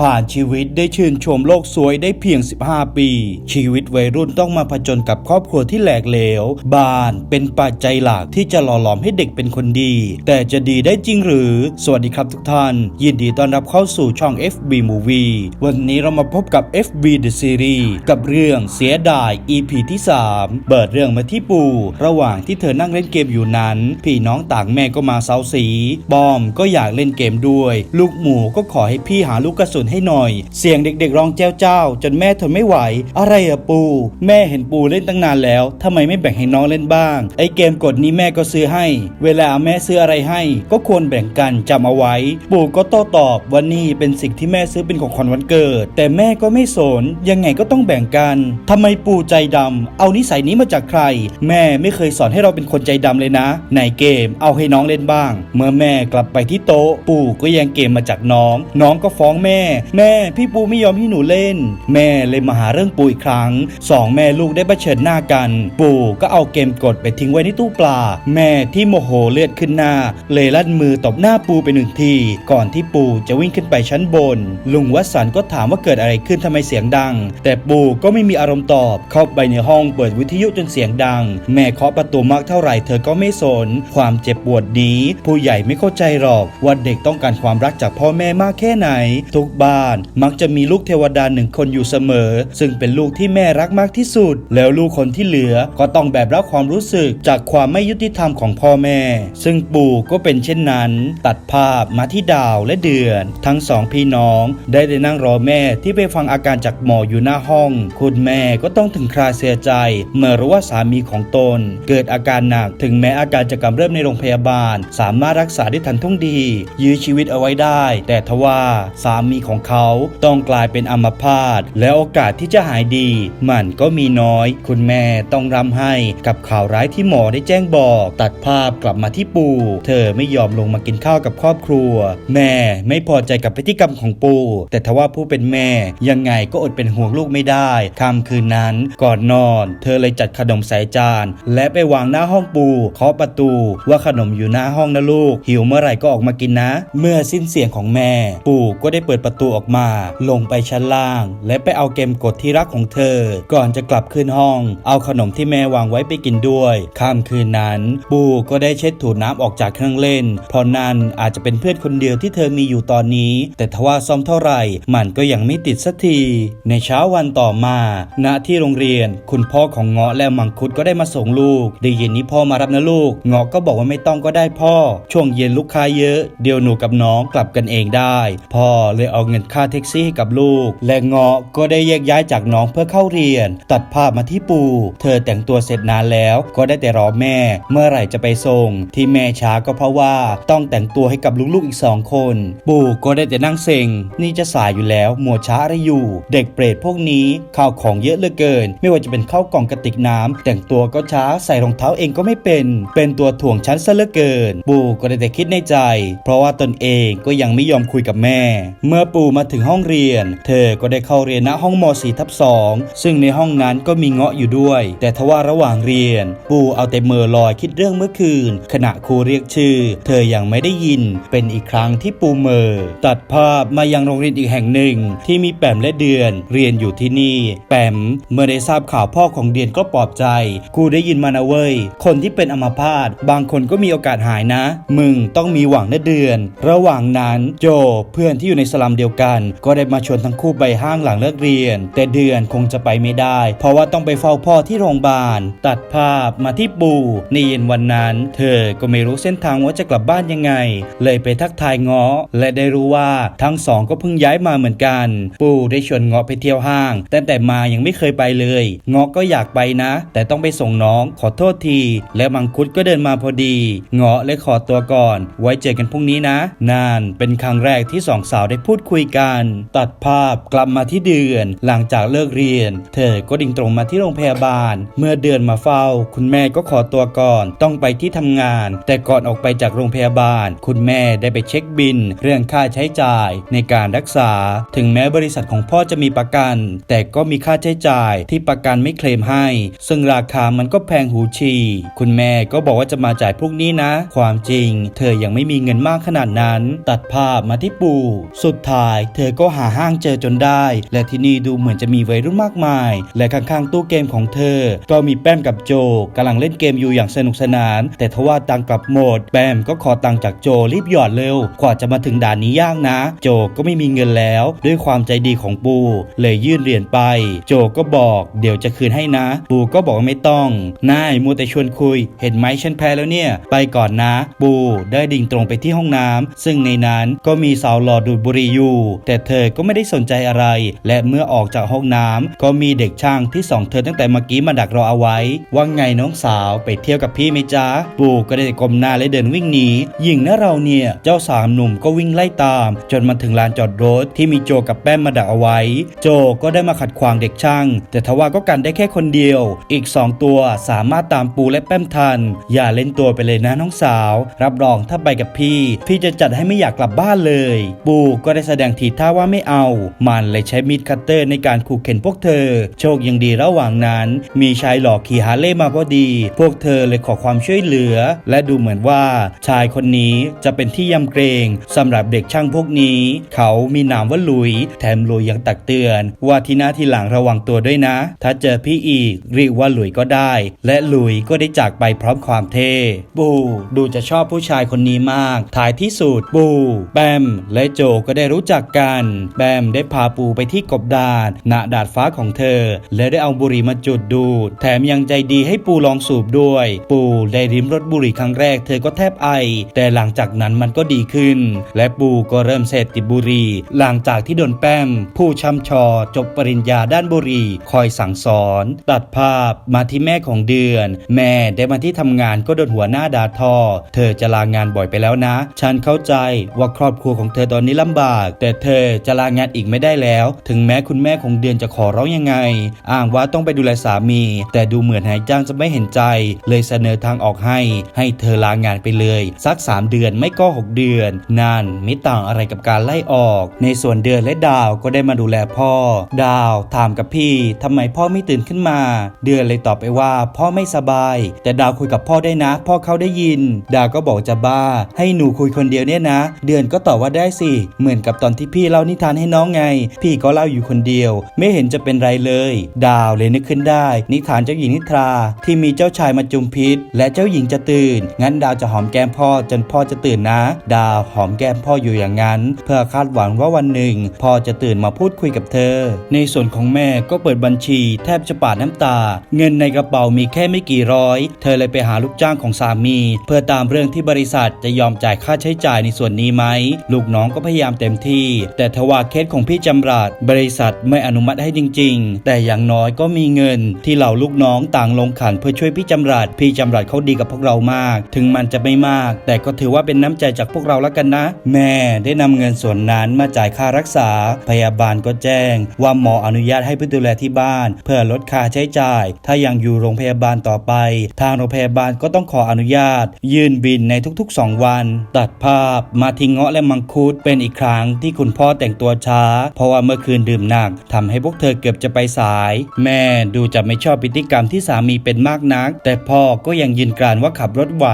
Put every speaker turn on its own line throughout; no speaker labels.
ผ่านชีวิตได้ชื่นชมโลกสวยได้เพียง 15 ปี ชีวิตวัยรุ่นต้องมาผจญกับครอบครัวที่แหลกเหลว บ้านเป็นปัจจัยหลักที่จะหล่อหลอมให้เด็กเป็นคนดี แต่จะดีได้จริงหรือ สวัสดีครับทุกท่าน ยินดีต้อนรับเข้าสู่ช่อง FB Movie วันนี้เรามาพบกับ FB The Series กับเรื่องเสียดาย EP ที่ 3 เปิดเรื่องมาที่ปู่ ระหว่างที่เธอนั่งเล่นเกมอยู่นั้น พี่น้องต่างแม่ก็มาเซาสีบอมก็อยากเล่นเกมด้วย ลูกหมูก็ขอให้พี่หาลูกกระสุนให้หน่อย เสียงเด็กๆร้องเจ้าเจ้า จนแม่ทนไม่ไหว อะไรอะปู แม่เห็นปูเล่นตั้งนานแล้วทำไมไม่แบ่งให้น้องเล่นบ้าง ไอเกมกดนี้แม่ก็ซื้อให้ เวลาแม่ซื้ออะไรให้ ก็ควรแบ่งกันจำเอาไว้ ปู่ก็โต้ตอบว่านี่เป็นสิ่งที่แม่ซื้อเป็นของขวัญวันเกิด แต่แม่ก็ไม่สน ยังไงก็ต้องแบ่งกันทำไมปู่ใจดำเอานิสัยนี้มาจากใคร แม่ไม่เคยสอนให้เราเป็นคนใจดำเลยนะ ในเกมเอาให้น้องเล่นบ้าง เมื่อแม่กลับไปที่โต๊ะ ปู่ก็แย่งเกมมาจากน้อง น้องก็ฟ้องแม่แม่พี่ปูไม่ยอมให้หนูเล่น แม่เลยมาหาเรื่องปูอีกครั้งสองแม่ลูกได้เผชิญหน้ากัน ปูก็เอาเกมกดไปทิ้งไว้ในตู้ปลา แม่ที่โมโหเลือดขึ้นหน้า เลยลั่นมือตบหน้าปูไปหนึ่งทีก่อนที่ปูจะวิ่งขึ้นไปชั้นบน ลุงวัสันก็ถามว่าเกิดอะไรขึ้นทำไมเสียงดัง แต่ปูก็ไม่มีอารมณ์ตอบเข้าไปในห้องเปิดวิทยุจนเสียงดัง แม่เคาะประตูมากเท่าไหร่เธอก็ไม่สน ความเจ็บปวดนี้ ผู้ใหญ่ไม่เข้าใจหรอกว่าเด็กต้องการความรักจากพ่อแม่มากแค่ไหน ทุกบ้าน มักจะมีลูกเทวดาหนึ่งคนอยู่เสมอ ซึ่งเป็นลูกที่แม่รักมากที่สุด แล้วลูกคนที่เหลือก็ต้องแบบรับความรู้สึกจากความไม่ยุติธรรมของพ่อแม่ ซึ่งปู่ก็เป็นเช่นนั้น ตัดภาพมาที่ดาวและเดือน ทั้งสองพี่น้องได้ได้นั่งรอแม่ที่ไปฟังอาการจากหมออยู่หน้าห้อง คุณแม่ก็ต้องถึงคราเสียใจ เมื่อรู้ว่าสามีของตน เกิดอาการหนักถึงแม้อาการจะกำเริบในโรงพยาบาล สามารถรักษาได้ทันท่วงดี ยื้อชีวิตเอาไว้ได้ แต่ทว่าสามีของเขาต้องกลายเป็นอัมพาตและโอกาสที่จะหายดี มันก็มีน้อย คุณแม่ต้องรำให้กับข่าวร้ายที่หมอได้แจ้งบอก ตัดภาพกลับมาที่ปู่ เธอไม่ยอมลงมากินข้าวกับครอบครัว แม่ไม่พอใจกับพฤติกรรมของปู่ แต่ทว่าผู้เป็นแม่ยังไงก็อดเป็นห่วงลูกไม่ได้ค่ำคืนนั้นก่อนนอน เธอเลยจัดขนมใส่จาน และไปวางหน้าห้องปู่เคาะประตูว่าขนมอยู่หน้าห้องนะลูก หิวเมื่อไหร่ก็ออกมากินนะ เมื่อสิ้นเสียงของแม่ ปู่ก็ได้เปิดประตูออกมา ลงไปชั้นล่าง และไปเอาเกมกดที่รักของเธอ ก่อนจะกลับขึ้นห้อง เอาขนมที่แม่วางไว้ไปกินด้วยค่ำคืนนั้นปู่ก็ได้เช็ดถูน้ำออกจากเครื่องเล่น เพราะนั่นอาจจะเป็นเพื่อนคนเดียวที่เธอมีอยู่ตอนนี้ แต่ทว่าซ่อมเท่าไหร่ มันก็ยังไม่ติดสักที ในเช้าวันต่อมา ณที่โรงเรียน คุณพ่อของเงาะและมังคุดก็ได้มาส่งลูกได้ยินนี้พ่อมารับนะลูกเงาะก็บอกว่าไม่ต้องก็ได้พ่อ ช่วงเย็นลูกค้าเยอะ เดี๋ยวหนูกับน้องกลับกันเองได้ พ่อเลยเอาเงินค่าแท็กซี่ให้กับลูก และเงาะก็ได้แยกย้ายจากน้องเพื่อเข้าเรียน ตัดภาพมาที่ปู่เธอแต่งตัวเสร็จนานแล้วก็ได้แต่รอแม่ เมื่อไหร่จะไปส่ง ที่แม่ช้าก็เพราะว่าต้องแต่งตัวให้กับลูกๆอีกสองคน ปู่ก็ได้แต่นั่งเซ็ง นี่จะสายอยู่แล้วมัวช้าอะไรอยู่ เด็กเปรตพวกนี้ข้าวของเยอะเหลือเกิน ไม่ว่าจะเป็นข้าวกล่องกระติกน้ำแต่งตัวก็ช้าใส่รองเท้าเองก็ไม่เป็น เป็นตัวถ่วงชั้นซะเหลือเกิน ปู่ก็ได้แต่คิดในใจ เพราะว่าตนเองก็ยังไม่ยอมคุยกับแม่ เมื่อปู่มาถึงห้องเรียน เธอก็ได้เข้าเรียนณห้องม .4 ทับ2ซึ่งในห้องนั้นก็มีเงาะอยู่ด้วย แต่ทว่าระหว่างเรียน ปู่เอาแต่เมอลอยคิดเรื่องเมื่อคืน ขณะครูเรียกชื่อ เธอยังไม่ได้ยิน เป็นอีกครั้งที่ปู่เมอ ตัดภาพมายังโรงเรียนอีกแห่งหนึ่ง ที่มีแปมและเดือน เรียนอยู่ที่นี่ แปมเมื่อได้ทราบข่าวพ่อของเดือนก็ปลอบใจกูได้ยินมานะเว้ยคนที่เป็นอัมพาตบางคนก็มีโอกาสหายนะ มึงต้องมีหวังนะเดือน ระหว่างนั้นโจเพื่อนที่อยู่ในสลัมเดียวกัน ก็ได้มาชวนทั้งคู่ไปห้างหลังเลิกเรียน แต่เดือนคงจะไปไม่ได้ เพราะว่าต้องไปเฝ้าพ่อที่โรงพยาบาล ตัดภาพมาที่ปู่ในเย็นวันนั้น เธอก็ไม่รู้เส้นทางว่าจะกลับบ้านยังไง เลยไปทักทายเงาะและได้รู้ว่าทั้งสองก็เพิ่งย้ายมาเหมือนกัน ปู่ได้ชวนเงาะไปเที่ยวห้าง แต่แต่มายังไม่เคยไปเลยเงาะก็อยากไปนะ แต่ต้องไปส่งน้องขอโทษที และมังคุดก็เดินมาพอดีเงาะเลยขอตัวก่อน ไว้เจอกันพรุ่งนี้นะ นานเป็นครั้งแรกที่สองสาวได้พูดคุยกัน ตัดภาพกลับมาที่เดือน หลังจากเลิกเรียน เธอก็ดิ่งตรงมาที่โรงพยาบาล เมื่อเดือนมาเฝ้า คุณแม่ก็ขอตัวก่อน ต้องไปที่ทำงาน แต่ก่อนออกไปจากโรงพยาบาล คุณแม่ได้ไปเช็คบิน เรื่องค่าใช้จ่ายในการรักษา ถึงแม้บริษัทของพ่อจะมีประกัน แต่ก็มีค่าใช้จ่ายที่ประกันไม่เคลมให้ ซึ่งราคามันก็แพงหูฉีคุณแม่ก็บอกว่าจะมาจ่ายพรุ่งนี้นะ ความจริง เธอยังไม่มีเงินมากขนาดนั้น ตัดภาพมาที่ปู่ สุดท้ายเธอก็หาห้างเจอจนได้ และที่นี่ดูเหมือนจะมีวัยรุ่นมากมาย และข้างๆตู้เกมของเธอ ก็มีแป้มกับโจกำลังเล่นเกมอยู่อย่างสนุกสนาน แต่ทว่าตังกลับหมด แป้มก็ขอตังจากโจรีบหยอดเร็ว กว่าจะมาถึงด่านนี้ยากนะ โจก็ไม่มีเงินแล้ว ด้วยความใจดีของปู เลยยื่นเหรียญไป โจก็บอกเดี๋ยวจะคืนให้นะ ปูก็บอกไม่ต้องนายมัวแต่ชวนคุย เห็นไหมฉันแพ้แล้วเนี่ย ไปก่อนนะ ปูได้ดิ่งตรงไปที่ห้องน้ำซึ่งในนั้นก็มีสาวหล่อดูดบุหรี่อยู่แต่เธอก็ไม่ได้สนใจอะไร และเมื่อออกจากห้องน้ำก็มีเด็กช่างที่ส่องเธอตั้งแต่เมื่อกี้มาดักรอเอาไว้ ว่าไงน้องสาวไปเที่ยวกับพี่ไหมจ๊ะปูก็ได้ก้มหน้าและเดินวิ่งหนีหญิงนะเราเนี่ยเจ้าสามหนุ่มก็วิ่งไล่ตาม จนมาถึงลานจอดรถที่มีโจกับแป้มมาดักเอาไว้ โจก็ได้มาขัดขวางเด็กช่าง แต่ทว่าก็กันได้แค่คนเดียว อีก 2 ตัวสามารถตามปูและแป้มทัน อย่าเล่นตัวไปเลยนะน้องสาว รับรองถ้าไปกับพี่ พี่จะจัดให้ไม่อยากกลับบ้านเลย ปูก็ได้แสดงทีท่าว่าไม่เอา มันเลยใช้มีดคัตเตอร์ในการขู่เข็นพวกเธอ โชคยังดีระหว่างนั้น มีชายหล่อขี่ฮาร์เลย์มาพอดี พวกเธอเลยขอความช่วยเหลือ และดูเหมือนว่าชายคนนี้จะเป็นที่ยำเกรงสำหรับเด็กช่างพวกนี้ เขามีนามว่าหลุย แถมหลุยยังตักเตือน ว่าที่หน้าที่หลังระวังตัวด้วยนะ ถ้าเจอพี่อีกเรียกว่าหลุยก็ได้ และหลุยก็ได้จากไปพร้อมความเท่บูดูจะชอบผู้ชายคนนี้มาก ท้ายที่สุดบูแบมและโจก็ได้รู้จักกัน แบมได้พาปูไปที่กบดานณดาดฟ้าของเธอ และได้เอาบุหรี่มาจุดดูด แถมยังใจดีให้ปูลองสูบด้วย ปูได้ริมรสบุหรี่ครั้งแรกเธอก็แทบไอ แต่หลังจากนั้นมันก็ดีขึ้น และปูก็เริ่มเสพติดบุหรี่ หลังจากที่โดนแป้ม ผู้ช่ำชอ จบปริญญาด้านบุหรี่ คอยสั่งสอน ตัดภาพมาที่แม่ของเดือน แม่ได้มาที่ทำงานก็โดนหัวหน้าด่าทอ เธอจะลางานบ่อยไปแล้วนะ ฉันเข้าใจว่าครอบครัวของเธอตอนนี้ลำบากแต่เธอจะลางานอีกไม่ได้แล้ว ถึงแม้คุณแม่ของเดือนจะขอร้องยังไง อ้างว่าต้องไปดูแลสามี แต่ดูเหมือนนายจ้างจะไม่เห็นใจ เลยเสนอทางออกให้ ให้เธอลางานไปเลย สัก 3 เดือนไม่ก็ 6 เดือนนั่นไม่ต่างอะไรกับการไล่ออก ในส่วนเดือนและดาวก็ได้มาดูแลพ่อ ดาวถามกับพี่ทำไมพ่อไม่ตื่นขึ้นมา เดือนเลยตอบไปว่าพ่อไม่สบาย แต่ดาวคุยกับพ่อได้นะ พ่อเขาได้ยิน ดาวก็บอกจะบ้า ให้หนูคุยคนเดียวเนี่ยนะ เดือนก็ตอบว่าได้สิ เหมือนกับตอนที่พี่เล่านิทานให้น้องไง พี่ก็เล่าอยู่คนเดียว ไม่เห็นจะเป็นไรเลย ดาวเลยนึกขึ้นได้ นิทานเจ้าหญิงนิทรา ที่มีเจ้าชายมาจุมพิษ และเจ้าหญิงจะตื่น งั้นดาวจะหอมแก้มพ่อจนพ่อจะตื่นนะ ดาวหอมแก้มพ่ออยู่อย่างนั้น เพื่อคาดหวังว่าวันหนึ่งพ่อจะตื่นมาพูดคุยกับเธอ ในส่วนของแม่ก็เปิดบัญชี แทบจะปาดน้ำตา เงินในกระเป๋ามีแค่ไม่กี่ร้อย เธอเลยไปหาลูกจ้างของสามี เพื่อตามเรื่องที่บริษัทจะยอมจ่ายค่าใช้จ่ายในส่วนนี้ไหมลูกน้องก็พยายามเต็มที่แต่ทว่าเคสของพี่จำรัดบริษัทไม่อนุมัติให้จริง ๆ แต่อย่างน้อยก็มีเงิน ที่เหล่าลูกน้องต่างลงขันเพื่อช่วยพี่จำรัดพี่จำรัดเขาดีกับพวกเรามาก ถึงมันจะไม่มาก แต่ก็ถือว่าเป็นน้ำใจจากพวกเราแล้วกันนะ แม่ได้นำเงินส่วนนั้นมาจ่ายค่ารักษา พยาบาลก็แจ้ง ว่าหมออนุญาตให้ไปดูแลที่บ้าน เพื่อลดค่าใช้จ่าย ถ้ายังอยู่โรงพยาบาลต่อไป ทางโรงพยาบาลก็ต้องขออนุญาต ยื่นบินในทุกๆ 2 วัน ตัดภาพมาทิ้งเงาะและมังคุดเป็นอีกครั้งที่คุณพ่อแต่งตัวช้า เพราะว่าเมื่อคืนดื่มหนักทำให้พวกเธอเกือบจะไปสาย แม่ดูจะไม่ชอบพฤติกรรมที่สามีเป็นมากนัก แต่พ่อก็ยังยืนกรานว่าขับรถไหว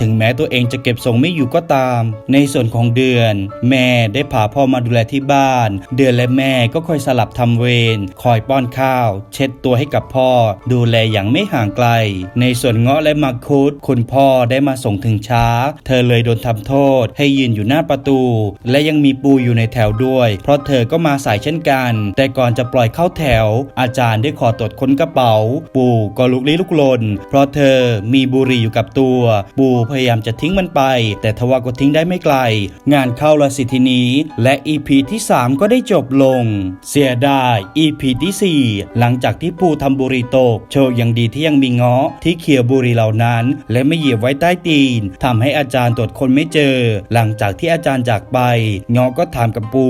ถึงแม้ตัวเองจะเก็บทรงไม่อยู่ก็ตาม ในส่วนของเดือน แม่ได้พาพ่อมาดูแลที่บ้าน เดือนและแม่ก็คอยสลับทำเวรคอยป้อนข้าว เช็ดตัวให้กับพ่อ ดูแลอย่างไม่ห่างไกล ในส่วนเงาะและมังคุดคุณพ่อได้มาส่งถึงช้า เธอเลยโดนทำโทษ ให้ยืนอยู่หน้าประตู และยังมีปูอยู่ในแถวด้วย เพราะเธอก็มาสายเช่นกัน แต่ก่อนจะปล่อยเข้าแถว อาจารย์ได้ขอตรวจค้นกระเป๋า ปู่ก็ลุกลี้ลุกลน เพราะเธอมีบุหรี่อยู่กับตัว ปู่พยายามจะทิ้งมันไป แต่ทว่าก็ทิ้งได้ไม่ไกล งานเข้าละสิทีนี้ และ EP ที่ 3 ก็ได้จบลง เสียดาย EP ที่ 4 หลังจากที่ปู่ทำบุหรี่ตก โชคยังดีที่ยังมีเงาะที่เขี่ยบุหรี่เหล่านั้น และไม่เหยียบไว้ใต้ตีนทำให้อาจารย์ตรวจคนไม่เจอ หลังจากที่อาจารย์จากไปเงาะก็ถามามกับปู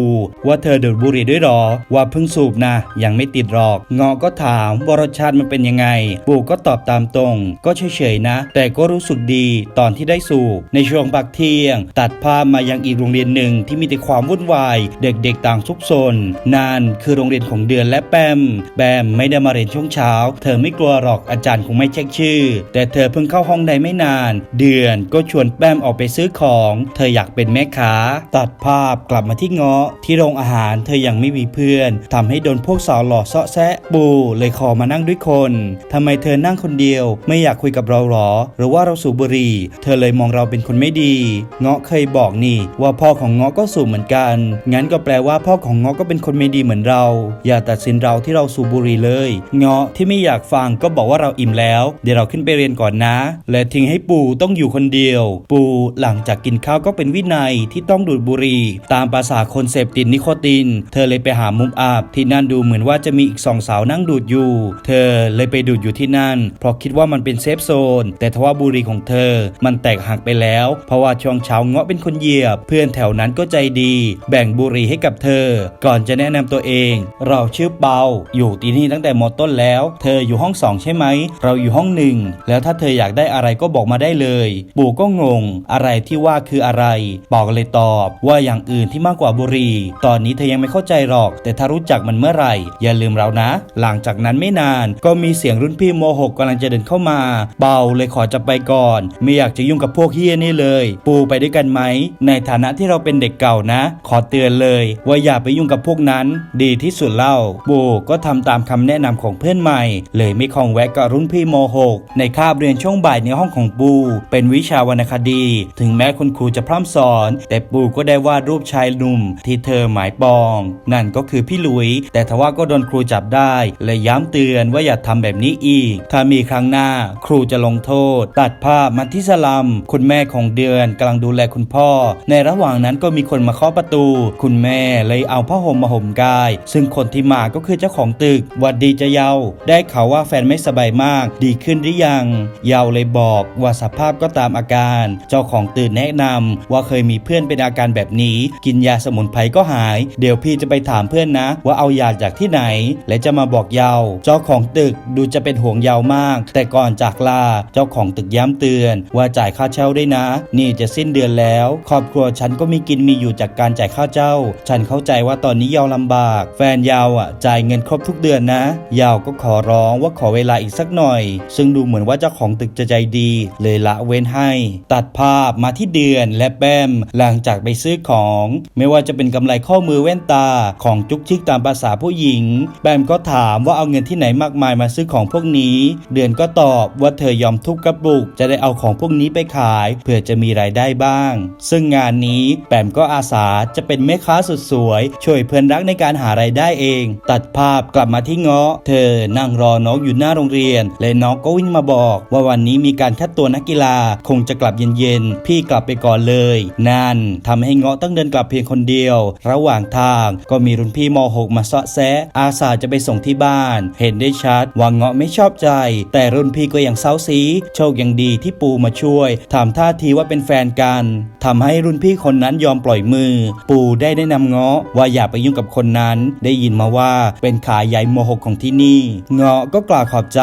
ว่าเธอดูดบุหรี่ด้วยหรอ ว่าเพิ่งสูบนะ ยังไม่ติดหรอกเงาะก็ถามว่ารสชาติมันเป็นยังไง ปูก็ตอบตามตรง ก็เฉยๆนะ แต่ก็รู้สึกดีตอนที่ได้สูบ ในช่วงพักเที่ยง ตัดภาพมายังอีกโรงเรียนหนึ่งที่มีแต่ความวุ่นวาย เด็กๆต่างซุกซนนั่นคือโรงเรียนของเดือนและแปม แปมไม่ได้มาเรียนช่วงเช้า เธอไม่กลัวหรอกอาจารย์คงไม่เช็คชื่อ แต่เธอเพิ่งเข้าห้องได้ไม่นาน เดือนก็ชวนแปมออกไปซื้อของ เธออยากเป็นแม่ค้า ตัดภาพกลับมาที่ที่เงาะที่โรงอาหารเธอยังไม่มีเพื่อนทำให้โดนพวกสาวหล่อเซาะแซะปูเลยขอมานั่งด้วยคนทำไมเธอนั่งคนเดียว ไม่อยากคุยกับเราหรอ หรือว่าเราสูบบุหรี่ เธอเลยมองเราเป็นคนไม่ดี เงาะเคยบอกนี่ ว่าพ่อของเงาะก็สูบเหมือนกัน งั้นก็แปลว่าพ่อของเงาะก็เป็นคนไม่ดีเหมือนเรา อย่าตัดสินเราที่เราสูบบุหรี่เลย เงาะที่ไม่อยากฟังก็บอกว่าเราอิ่มแล้ว เดี๋ยวเราขึ้นไปเรียนก่อนนะ และทิ้งให้ปู่ต้องอยู่คนเดียว ปู่หลังจากกินข้าวก็เป็นวินัยที่ต้องดูดบุหรี่ตามภาษาคนเสพติดนิโคติน เธอเลยไปหามุมอับที่นั่นดูเหมือนว่าจะมีอีกสองสาวนั่งดูดอยู่ เธอเลยไปดูดอยู่ที่นั่น เพราะคิดว่ามันเป็นเซฟโซน แต่ทว่าบุหรี่ของเธอ มันแตกหักไปแล้ว เพราะว่าช่วงเช้าเงาะเป็นคนเหยียบ เพื่อนแถวนั้นก็ใจดี แบ่งบุหรี่ให้กับเธอ ก่อนจะแนะนำตัวเอง เราชื่อเปา อยู่ที่นี่ตั้งแต่มต้นแล้ว เธออยู่ห้องสองใช่ไหม เราอยู่ห้องหนึ่ง แล้วถ้าเธออยากได้อะไรก็บอกมาได้เลย ปู่ก็งง อะไรที่ว่าคืออะไรปอกเลยตอบว่าอย่างอื่นที่มากกว่าบุหรี่ตอนนี้เธอยังไม่เข้าใจหรอก แต่ถ้ารู้จักมันเมื่อไหร่ อย่าลืมเรานะ หลังจากนั้นไม่นาน ก็มีเสียงรุ่นพี่โมหกกำลังจะเดินเข้ามา เปาเลยขอจะไปก่อน ไม่อยากจะยุ่งกับพวกเฮียนี่เลย ปูไปด้วยกันไหม ในฐานะที่เราเป็นเด็กเก่านะ ขอเตือนเลย ว่าอย่าไปยุ่งกับพวกนั้น ดีที่สุดเล่า ปูก็ทำตามคำแนะนำของเพื่อนใหม่ เลยไม่คองแวะกับรุ่นพี่โมหกในคาบเรียนช่วงบ่ายในห้องของปู เป็นวิชาวรรณคดี ถึงแม้คุณครูจะพร่ำสอน แต่ปูก็ได้วาดรูปชายหนุ่มที่เธอหมายปอง นั่นก็คือพี่หลุย แต่ทว่าก็โดนครูจับได้และย้ำเตือนว่าอย่าทำแบบนี้อีก ถ้ามีครั้งหน้าครูจะลงโทษ ตัดภาพมาที่สลัม คุณแม่ของเดือนกำลังดูแลคุณพ่อ ในระหว่างนั้นก็มีคนมาเคาะประตู คุณแม่เลยเอาผ้าห่มมาห่มกาย ซึ่งคนที่มาก็คือเจ้าของตึกหวัดดีจะเยา ได้ข่าวว่าแฟนไม่สบายมาก ดีขึ้นหรือยัง เยาเลยบอกว่าสภาพก็ตามอาการ เจ้าของตื่นแนะนำว่าเคยมีเพื่อนเป็นอาการแบบนี้ กินยาสมุนไพรก็หาย เดี๋ยวพี่จะไปถามเพื่อนนะ ว่าเอายาจากที่ไหน และจะมาบอกเยาเจ้าของตึกดูจะเป็นห่วงเยามาก แต่ก่อนจากลาเจ้าของตึกย้ำเตือน ว่าจ่ายค่าเช่าด้วยนะ นี่จะสิ้นเดือนแล้ว ครอบครัวฉันก็มีกินมีอยู่จากการจ่ายค่าเช่าฉันเข้าใจว่าตอนนี้เยาลำบาก แฟนเยาอะจ่ายเงินครบทุกเดือนนะเยาก็ขอร้องว่าขอเวลาอีกสักหน่อย ซึ่งดูเหมือนว่าเจ้าของตึกจะใจดี เลยละเว้นให้ ตัดภาพมาที่เดือนและแปมหลังจากไปซื้อของไม่ว่าจะเป็นกำไรข้อมือแว่นตาของจุกจิกตามภาษาผู้หญิง แบมก็ถามว่าเอาเงินที่ไหนมากมายมาซื้อของพวกนี้ เดือนก็ตอบว่าเธอยอมทุบกระปุก จะได้เอาของพวกนี้ไปขายเพื่อจะมีรายได้บ้าง ซึ่งงานนี้แปมก็อาสาจะเป็นแม่ค้าสุดสวย ช่วยเพื่อนรักในการหารายได้เอง ตัดภาพกลับมาที่เงาะ เธอนั่งรอน้องอยู่หน้าโรงเรียน และน้องก็วิ่งมาบอกว่าวันนี้มีการคัดตัวนักกีฬา คงจะกลับเย็นๆพี่กลับไปก่อนเลย นั่นทำให้เงาะต้องเดินกลับเพียงคนเดียว ระหว่างทางก็มีรุ่นพี่ม .6 มาเสาะแซะอาสาจะไปส่งที่บ้าน เห็นได้ชัดว่าเงาะไม่ชอบใจ แต่รุ่นพี่ก็ยังเซาซีโชคยังดีที่ปูมาช่วยทำท่าทีว่าเป็นแฟนกันทำให้รุ่นพี่คนนั้นยอมปล่อยมือ ปูได้แนะนำเงาะว่าอย่าไปยุ่งกับคนนั้น ได้ยินมาว่าเป็นขาใหญ่ม .6 ของที่นี่ เงาะก็กล่าวขอบใจ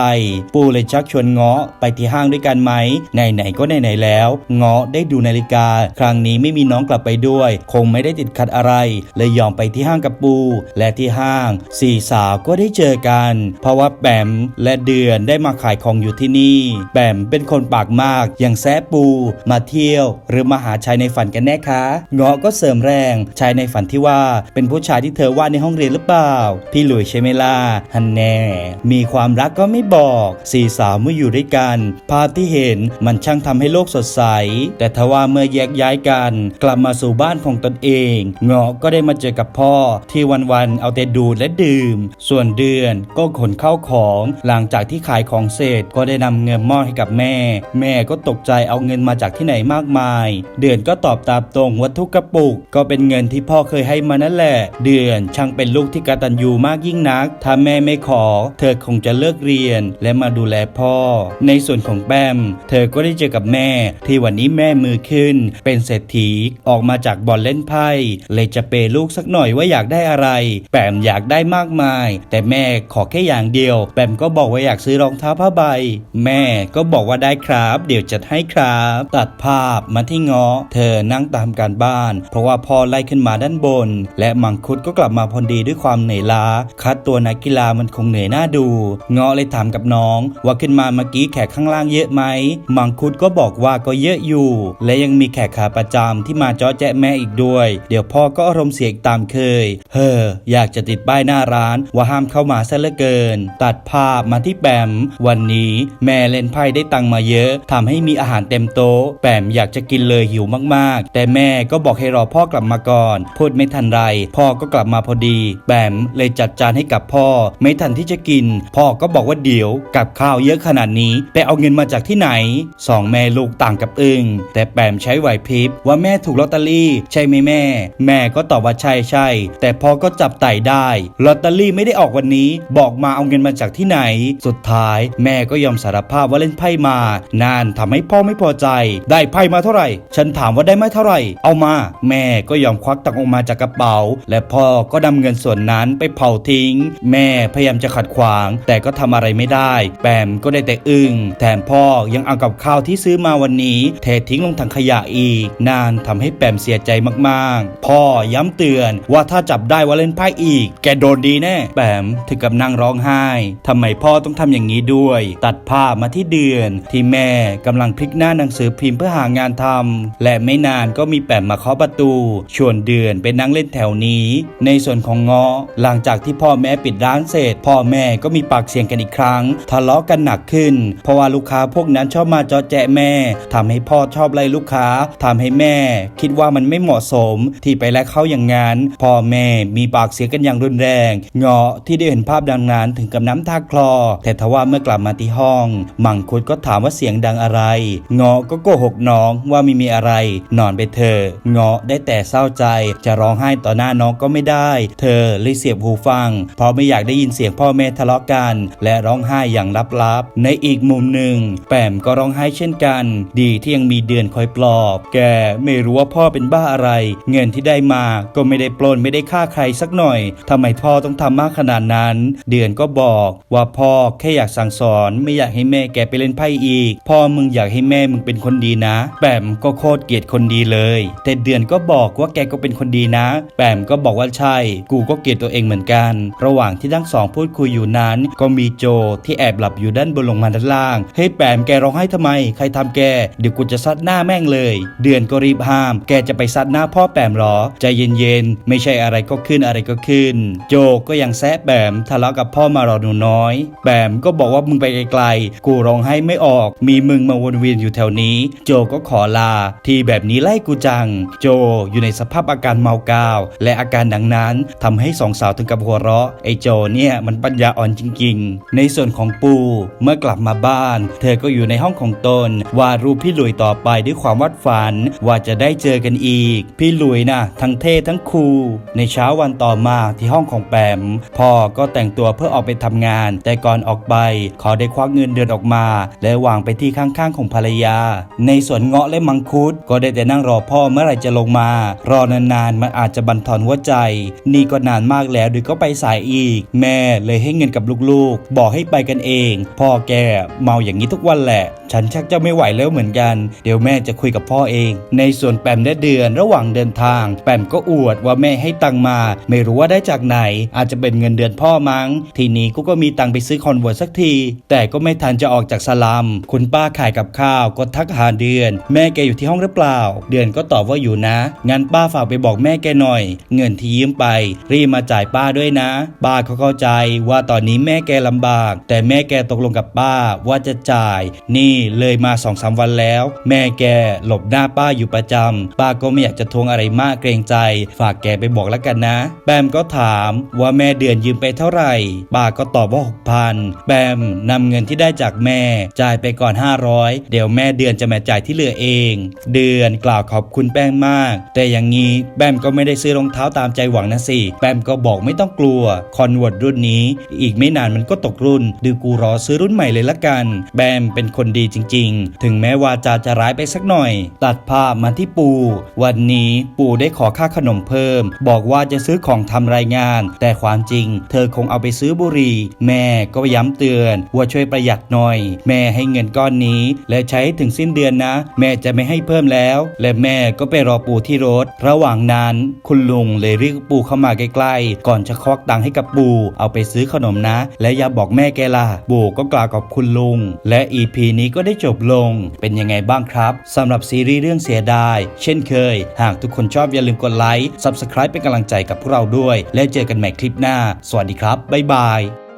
ปูเลยชักชวนเงาะไปที่ห้างด้วยกันไหมไหนๆก็ไหนๆแล้ว เงาะได้ดูนาฬิกา ครั้งนี้ไม่มีน้องกลับไปด้วย คงไม่ได้ติดขัดอะไรเลยยอมไปที่ห้างกับปู และที่ห้างสี่สาวก็ได้เจอกัน เพราะว่าแปมและเดือนได้มาขายของอยู่ที่นี่แปมเป็นคนปากมากอย่างแซปูมาเที่ยว หรือมาหาชายในฝันกันแน่คะเงาะก็เสริมแรงชายในฝันที่ว่าเป็นผู้ชายที่เธอว่าในห้องเรียนหรือเปล่า พี่หลุยใช่ไหมล่ะฮันแน่ มีความรักก็ไม่บอกสี่สาวเมื่ออยู่ด้วยกัน ภาพที่เห็นมันช่างทำให้โลกสดใส แต่ทว่าเมื่อแยกย้ายกัน กลับมาสู่บ้านของตนเองเงาะก็ได้มาเจอกับพ่อที่วันๆเอาแต่ดูดและดื่ม ส่วนเดือนก็ขนเข้าของหลังจากที่ขายของเสร็จก็ได้นำเงินมอบให้กับแม่ แม่ก็ตกใจเอาเงินมาจากที่ไหนมากมาย เดือนก็ตอบตามตรงว่าทุกกระปุก ก็เป็นเงินที่พ่อเคยให้มานั่นแหละ เดือนช่างเป็นลูกที่กตัญญูมากยิ่งนัก ถ้าแม่ไม่ขอ เธอคงจะเลิกเรียนและมาดูแลพ่อ ในส่วนของแปม เธอก็ได้เจอกับแม่ ที่วันนี้แม่มือขึ้น เป็นเศรษฐีออกมาจากบ่อนเล่นไพ่เลยจะเปย์ลูกสักหน่อยว่าอยากได้อะไร แปมอยากได้มากมาย แต่แม่ขอแค่อย่างเดียว แปมก็บอกว่าอยากซื้อรองเท้าผ้าใบ แม่ก็บอกว่าได้ครับ เดี๋ยวจัดให้ครับ ตัดภาพมาที่เงาะเธอนั่งตามการบ้าน เพราะว่าพ่อไล่ขึ้นมาด้านบน และมังคุดก็กลับมาพอดีด้วยความเหนื่อยล้าคัดตัวนักกีฬามันคงเหนื่อยหน้าดูเงาะเลยถามกับน้อง ว่าขึ้นมาเมื่อกี้แขกข้างล่างเยอะไหมมังคุดก็บอกว่าก็เยอะอยู่ และยังมีแขกขาประจำที่มาจาะแจ๊ะแม่อีกด้วยเดี๋ยวพ่อก็อารมณ์เสียตามเคย เฮ้อ อยากจะติดป้ายหน้าร้านว่าห้ามเข้ามาซะเหลือเกิน ตัดภาพมาที่แปม วันนี้แม่เล่นไพ่ได้ตังค์มาเยอะทำให้มีอาหารเต็มโต๊ะ แปมอยากจะกินเลยหิวมากๆ แต่แม่ก็บอกให้รอพ่อกลับมาก่อน พูดไม่ทันไร พ่อก็กลับมาพอดี แปมเลยจัดจานให้กับพ่อ ไม่ทันที่จะกิน พ่อก็บอกว่าเดี๋ยวกับข้าวเยอะขนาดนี้ไปเอาเงินมาจากที่ไหนสองแม่ลูกต่างกับอึ้งแต่แปมใช้ไหวพริบว่าแม่ถูกลอตเตอรี่ ใช่ไหมแม่แม่ก็ตอบว่าใช่ใช่แต่พ่อก็จับไต่ได้ลอตเตอรี่ไม่ได้ออกวันนี้ บอกมาเอาเงินมาจากที่ไหน สุดท้าย แม่ก็ยอมสารภาพว่าเล่นไพ่มา นานทำให้พ่อไม่พอใจ ได้ไพ่มาเท่าไหร่ ฉันถามว่าได้ไมาเท่าไหร่ เอามา แม่ก็ยอมควักตังออกมาจากกระเป๋า และพ่อก็นำเงินส่วนนั้นไปเผาทิ้ง แม่พยายามจะขัดขวาง แต่ก็ทำอะไรไม่ได้ แปมก็ได้แต่อึ้งแถมพ่อยังเอากับข้าวที่ซื้อมาวันนี้ เททิ้งลงถังขยะอีก นานทำให้แปมเสียใจมากๆพ่อย้ำเตือนว่าถ้าจับได้ว่าเล่นไพ่อีก แกโดนดีแน่แปมถึงกับนั่งร้องไห้ทำไมพ่อต้องทำอย่างนี้ด้วย ตัดภาพมาที่เดือน ที่แม่กำลังพลิกหน้าหนังสือพิมพ์เพื่อหางานทำและไม่นานก็มีแปมมาเคาะประตู ชวนเดือนไปนั่งเล่นแถวนี้ ในส่วนของเงาะหลังจากที่พ่อแม่ปิดร้านเสร็จ พ่อแม่ก็มีปากเสียงกันอีกครั้ง ทะเลาะกันหนักขึ้น เพราะว่าลูกค้าพวกนั้นชอบมาจาะแจะแม่ทำให้พ่อชอบไล่ลูกค้าทำให้แม่ คิดว่ามันไม่เหมาะสมที่ไปแลกเขาอย่างนั้นพ่อแม่มีปากเสียกันอย่างรุนแรงเงาะที่ได้เห็นภาพดังนั้นถึงกับน้ำตาคลอ แต่ทว่าเมื่อกลับมาที่ห้อง มังคุดก็ถามว่าเสียงดังอะไรเงาะก็โกหกน้องว่าไม่มีอะไร นอนไปเถอะเงาะได้แต่เศร้าใจ จะร้องไห้ต่อหน้าน้องก็ไม่ได้ เธอเลยเสียบหูฟัง เพราะไม่อยากได้ยินเสียงพ่อแม่ทะเลาะกัน และร้องไห้อย่างลับๆ ในอีกมุมหนึ่ง แปมก็ร้องไห้เช่นกัน ดีที่ยังมีเดือนคอยปลอบ แกไม่รู้ว่าพ่อเป็นบ้าอะไร เงนที่ได้มาก็ไม่ได้ปล้นไม่ได้ฆ่าใครสักหน่อยทำไมพ่อต้องทำมากขนาดนั้น เดือนก็บอกว่าพ่อแค่อยากสั่งสอน ไม่อยากให้แม่แกไปเล่นไพ่อีก พ่อมึงอยากให้แม่มึงเป็นคนดีนะ แปมก็โคตรเกลียดคนดีเลย แต่เดือนก็บอกว่าแกก็เป็นคนดีนะ แปมก็บอกว่าใช่ กูก็เกลียดตัวเองเหมือนกัน ระหว่างที่ทั้งสองพูดคุยอยู่นั้น ก็มีโจที่แอบหลับอยู่ด้านบนลงมาด้านล่าง เฮ้ยแปมแกร้องไห้ทำไม ใครทำแก เดี๋ยวกูจะซัดหน้าแม่งเลย เดือนก็รีบห้าม แกจะไปซัดหน้าพ่อแปมเหรอ ใจเย็นๆ ไม่ใช่อะไรก็ขึ้นอะไรก็ขึ้น โจก็ยังแซะแปมทะเลาะกับพ่อมารอหนูน้อยแปมก็บอกว่ามึงไปไกลๆ กูร้องไห้ไม่ออก มีมึงมาวนเวียนอยู่แถวนี้ โจก็ขอลา ที่แบบนี้ไล่กูจัง โจอยู่ในสภาพอาการเมากาว และอาการดังนั้นทำให้สองสาวถึงกับหัวเราะ ไอโจเนี่ยมันปัญญาอ่อนจริงๆ ในส่วนของปูเมื่อกลับมาบ้าน เธอก็อยู่ในห้องของตนวาดรูปพี่หลุยต่อไปด้วยความวาดฝันว่าจะได้เจอกันอีก พี่หลุยนะทั้งเท่ทั้งคูลในเช้าวันต่อมาที่ห้องของแปมพ่อก็แต่งตัวเพื่อออกไปทำงาน แต่ก่อนออกไปขาได้ควักเงินเดือนออกมา และวางไปที่ข้างๆของภรรยา ในสวนเงาะและมังคุด ก็ได้แต่นั่งรอพ่อเมื่อไหร่จะลงมา รอนานๆมันอาจจะบั่นทอนหัวใจ นี่ก็นานมากแล้วดี๋ยวก็ไปสายอีก แม่เลยให้เงินกับลูกๆ บอกให้ไปกันเอง พ่อแกเมาอย่างนี้ทุกวันแหละ ฉันชักจะไม่ไหวแล้วเหมือนกัน เดี๋ยวแม่จะคุยกับพ่อเอง ในส่วนแปมและเดือนระหว่างเดินทางแปมก็อวดว่าแม่ให้ตังมา ไม่รู้ว่าได้จากไหน อาจจะเป็นเงินเดือนพ่อมั้ง ทีนี้กูก็มีตังไปซื้อคอนเวิร์ตสักที แต่ก็ไม่ทันจะออกจากสลัม คุณป้าขายกับข้าวก็ทักหาเดือน แม่แกอยู่ที่ห้องหรือเปล่า เดือนก็ตอบว่าอยู่นะ งั้นป้าฝากไปบอกแม่แกหน่อย เงินที่ยืมไป รีบมาจ่ายป้าด้วยนะ ป้าเขาเข้าใจว่าตอนนี้แม่แกลำบาก แต่แม่แกตกลงกับป้าว่าจะจ่าย นี่เลยมาสองสามวันแล้ว แม่แกหลบหน้าป้าอยู่ประจำป้าก็ไม่อยากจะทวงอะไรมาเกรงใจ ฝากแกไปบอกแล้วกันนะ แบมก็ถามว่าแม่เดือนยืมไปเท่าไหร่ป้าก็ตอบว่าหกพันแบมนำเงินที่ได้จากแม่ จ่ายไปก่อน 500 เดี๋ยวแม่เดือนจะมาจ่ายที่เหลือเอง เดือนกล่าวขอบคุณแป้งมาก แต่อย่างนี้แบมก็ไม่ได้ซื้อรองเท้าตามใจหวังนะสิ แบมก็บอกไม่ต้องกลัว คอนวิร์ตรุ่นนี้ อีกไม่นานมันก็ตกรุ่นดูกูรอซื้อรุ่นใหม่เลยละกัน แบมเป็นคนดีจริง ๆ ถึงแม้ว่าจาจะร้ายไปสักหน่อย ตัดภาพมาที่ปู วันนี้ปู่ได้ขอค่าขนมเพิ่ม บอกว่าจะซื้อของทำรายงาน แต่ความจริง เธอคงเอาไปซื้อบุหรี่ แม่ก็ย้ำเตือน ว่าช่วยประหยัดหน่อย แม่ให้เงินก้อนนี้ และใช้ถึงสิ้นเดือนนะ แม่จะไม่ให้เพิ่มแล้ว และแม่ก็ไปรอปู่ที่รถ ระหว่างนั้น คุณลุงเลยเรียกปู่เข้ามาใกล้ๆ ก่อนจะควักตังค์ให้กับปู่เอาไปซื้อขนมนะ และอย่าบอกแม่แกล่ะปู่ก็กล่าวกับคุณลุง และ EP นี้ก็ได้จบลง เป็นยังไงบ้างครับสำหรับซีรีส์เรื่องเสียดาย เช่นเคย หากทุกคนชอบอย่าลืมกดไลค์ Subscribe เป็นกำลังใจกับพวกเราด้วย แล้วเจอกันใหม่คลิปหน้า สวัสดีครับ บ๊ายบาย